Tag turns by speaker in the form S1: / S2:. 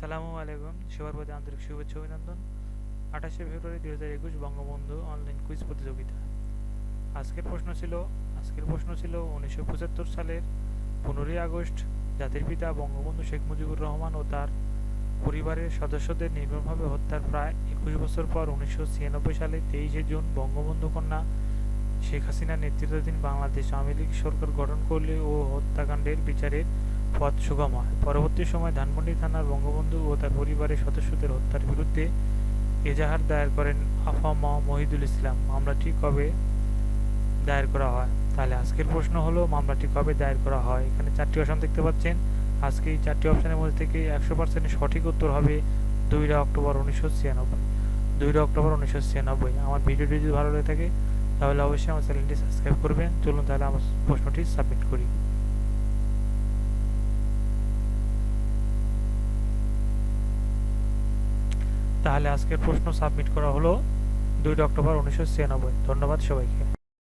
S1: আসসালামু আলাইকুম। সবার প্রতি আন্তরিক শুভেচ্ছা, অভিনন্দন। আঠাশে ফেব্রুয়ারি দুই হাজার একুশ বঙ্গবন্ধু অনলাইন কুইজ প্রতিযোগিতা। আজকের প্রশ্ন ছিল, আজকের প্রশ্ন ছিল উনিশশো পঁচাত্তর সালের পনেরোই আগস্ট জাতির পিতা বঙ্গবন্ধু শেখ মুজিবুর রহমান ও তার পরিবারের সদস্যদের নির্মমভাবে হত্যার প্রায় একুশ বছর পর উনিশশো ছিয়ানব্বই সালে তেইশে জুন বঙ্গবন্ধু কন্যা শেখ হাসিনার নেতৃত্বাধীন বাংলাদেশ আওয়ামী লীগ সরকার গঠন করলে ও হত্যাকাণ্ডের বিচারের পথ সুগম হয়। পরবর্তী সময় ধানমন্ডি থানার বঙ্গবন্ধু ও তার পরিবারের সদস্যদের হত্যার বিরুদ্ধে এজাহার দায়ের করেন আফাম মহিদুল ইসলাম। মামলাটি কবে দায়ের করা হয়? তাহলে আজকের প্রশ্ন হলো, মামলাটি কবে দায়ের করা হয়? এখানে চারটি অপশন দেখতে পাচ্ছেন। আজকে এই চারটি অপশনের মধ্যে থেকে একশো পার্সেন্ট সঠিক উত্তর হবে দুইরা অক্টোবর উনিশশো ছিয়ানব্বই। দুইরা অক্টোবর উনিশশো ছিয়ানব্বই। আমার ভিডিওটি যদি ভালো লেগে থাকে, তাহলে অবশ্যই আমার চ্যানেলটি সাবস্ক্রাইব করবেন। চলুন তাহলে আমার প্রশ্নটি সাবমিট করি। তাহলে আজকের প্রশ্ন সাবমিট করা হলো দুই অক্টোবর উনিশশো ছিয়ানব্বই। ধন্যবাদ সবাইকে।